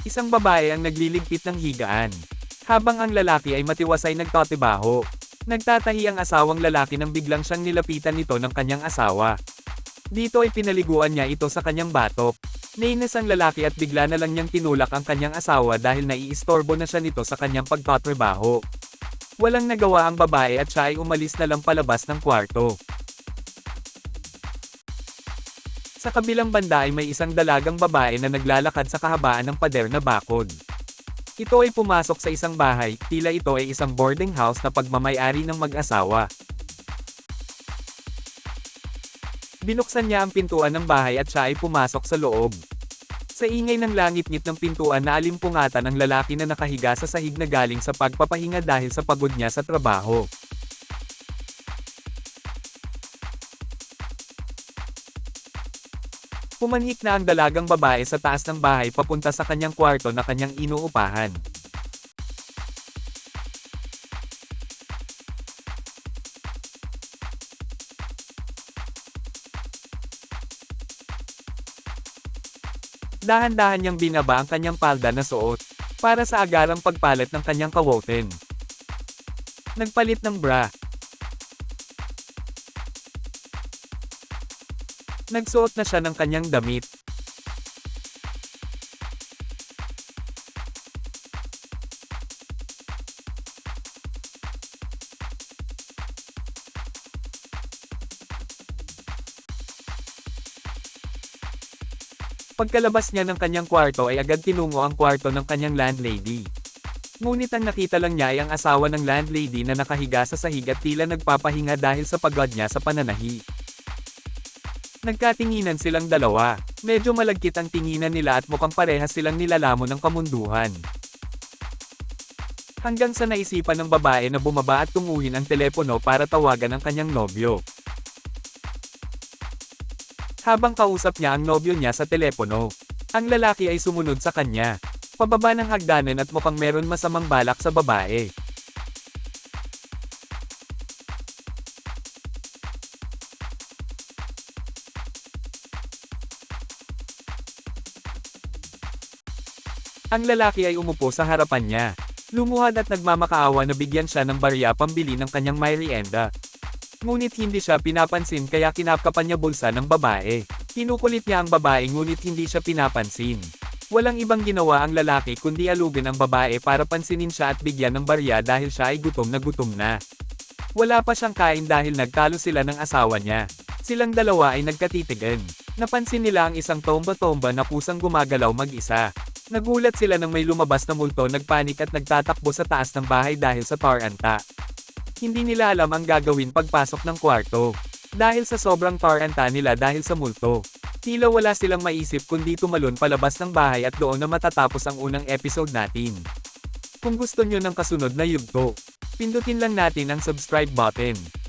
Isang babae ang nagliligpit ng higaan. Habang ang lalaki ay matiwasay nagtotibaho. Nagtatahi ang asawang lalaki nang biglang siyang nilapitan nito ng kanyang asawa. Dito ay pinaliguan niya ito sa kanyang batok. Nainis ang lalaki at bigla na lang niyang tinulak ang kanyang asawa dahil naiistorbo na siya nito sa kanyang pagtatrabaho. Walang nagawa ang babae at siya ay umalis na lang palabas ng kwarto. Sa kabilang banda ay may isang dalagang babae na naglalakad sa kahabaan ng pader na bakod. Ito ay pumasok sa isang bahay, tila ito ay isang boarding house na pagmamayari ng mag-asawa. Binuksan niya ang pintuan ng bahay at siya ay pumasok sa loob. Sa ingay ng langit-ngit ng pintuan na alimpungatan ang lalaki na nakahiga sa sahig na galing sa pagpapahinga dahil sa pagod niya sa trabaho. Pumanhik na ang dalagang babae sa taas ng bahay papunta sa kanyang kwarto na kanyang inuupahan. Dahan-dahan niyang binaba ang kanyang palda na suot, para sa agarang pagpalit ng kanyang kawoten. Nagpalit ng bra. Nagsuot na siya ng kanyang damit. Pagkalabas niya ng kanyang kwarto ay agad tinungo ang kwarto ng kanyang landlady. Ngunit ang nakita lang niya ay ang asawa ng landlady na nakahiga sa sahig at tila nagpapahinga dahil sa pagod niya sa pananahi. Nagkatinginan silang dalawa. Medyo malagkit ang tinginan nila at mukhang parehas silang nilalamon ng kamunduhan. Hanggang sa naisipan ng babae na bumaba at tunguhin ang telepono para tawagan ang kanyang nobyo. Habang kausap niya ang nobyo niya sa telepono, ang lalaki ay sumunod sa kanya. Pababa ng hagdanan at mukhang meron masamang balak sa babae. Ang lalaki ay umupo sa harapan niya. Lumuhad at nagmamakaawa na bigyan siya ng barya pambili ng kanyang merienda. Ngunit hindi siya pinapansin kaya kinapkapan niya bulsa ng babae. Kinukulit niya ang babae ngunit hindi siya pinapansin. Walang ibang ginawa ang lalaki kundi alugin ang babae para pansinin siya at bigyan ng barya dahil siya ay gutom na gutom na. Wala pa siyang kain dahil nagtalo sila ng asawa niya. Silang dalawa ay nagkatitigan. Napansin nila ang isang tomba-tomba na pusang gumagalaw mag-isa. Nagulat sila nang may lumabas na multo nagpanik at nagtatakbo sa taas ng bahay dahil sa taranta. Hindi nila alam ang gagawin pagpasok ng kwarto. Dahil sa sobrang taranta nila dahil sa multo. Tila wala silang maisip kundi tumalon palabas ng bahay at doon na matatapos ang unang episode natin. Kung gusto nyo ng kasunod na yugto, pindutin lang natin ang subscribe button.